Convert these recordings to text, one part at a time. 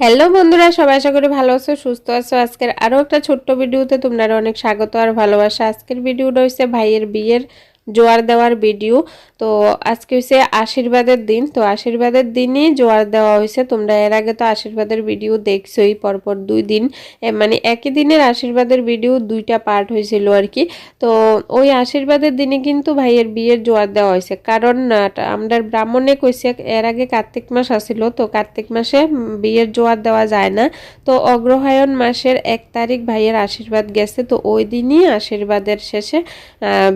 Hello বন্ধুরা, সবাই আশা করি ভালো আছো, সুস্থ আছো। আজকের আরও একটা ছোট্ট ভিডিওতে তোমরা অনেক স্বাগত আর ভালোবাসা। আজকের ভিডিওটা হচ্ছে ভাইয়ের বিয়ের জোয়ার দেওয়ার ভিডিও। তো আজকে হচ্ছে আশীর্বাদের দিন। তো আশীর্বাদের দিনই জোয়ার দেওয়া হয়েছে তোমরা এর আগে তো আশীর্বাদের ভিডিও দেখছোই পরপর দুই দিন। মানে একই দিনের আশীর্বাদের ভিডিও দুইটা পার্ট হয়েছিল আর কি তো ওই আশীর্বাদের দিনে কিন্তু ভাইয়ের বিয়ের জোয়ার দেওয়া হয়েছে কারণ আমরা ব্রাহ্মণে কইছে এর আগে কার্তিক মাস আসিল তো কার্তিক মাসে বিয়ের জোয়ার দেওয়া যায় না। তো অগ্রহায়ণ মাসের এক তারিখ ভাইয়ের আশীর্বাদ গেছে। তো ওই দিনই আশীর্বাদের শেষে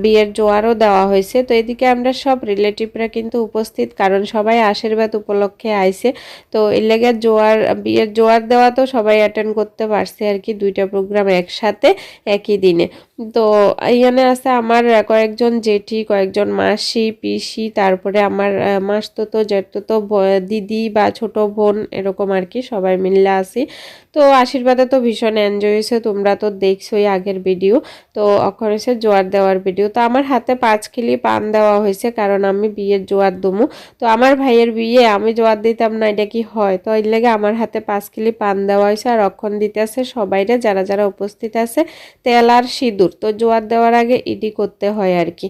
বিয়ের জোয়ারও দেওয়া হয়েছে। তো এদিকে আমরা সব রিলেটিভরা কিন্তু উপস্থিত, কারণ সবাই আশীর্বাদ উপলক্ষে আইছে। তো এর লেগে জোয়ার, বিয়ের জোয়ার দেওয়া তো সবাই অ্যাটেন্ড করতে পারছে আর কি, দুইটা প্রোগ্রাম একসাথে, একই দিনে। তো এইখানে আছে আমার কয়েকজন জেঠি, কয়েকজন মাসি, পিসি, তারপরে আমার জেঠতুতো, ব- দিদি বা ছোট বোন, এরকম আর কি, সবাই মিললে আসি তো আশীর্বাদে তো ভীষণ এনজয় হয়েছে, তোমরা তো দেখছোই আগের ভিডিও তো অক্ষর হয়েছে জোয়ার দেওয়ার ভিডিও তো আমার হাতে পাঁচ কিলি পান দেওয়া হয়েছে, কারণ আমি বিয়ের জোয়ার দমু। তো আমার ভাইয়ের বিয়ে আমি জোয়ার দিতাম না, এটা কি হয়? তো এর লেগে আমার হাতে পাঁচ কিলি পান দেওয়া হয়েছে আর অক্ষণ দিতে আছে সবাইরে, যারা যারা উপস্থিত আছে, তেল আর সিঁদুর। তো জোয়ার দেওয়ার আগে ইডি করতে হয় আর কি।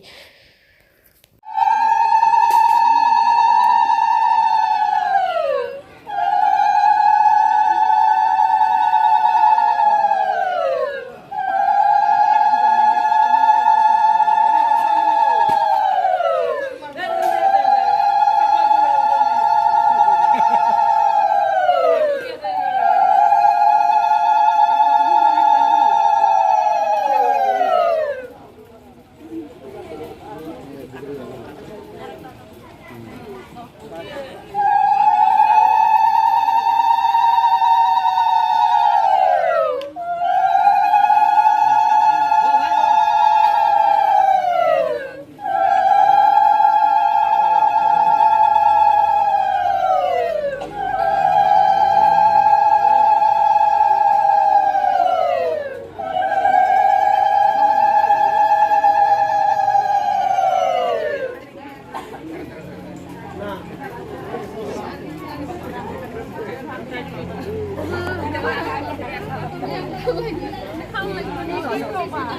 เข้ามันนี่ที่โรงพยาบาล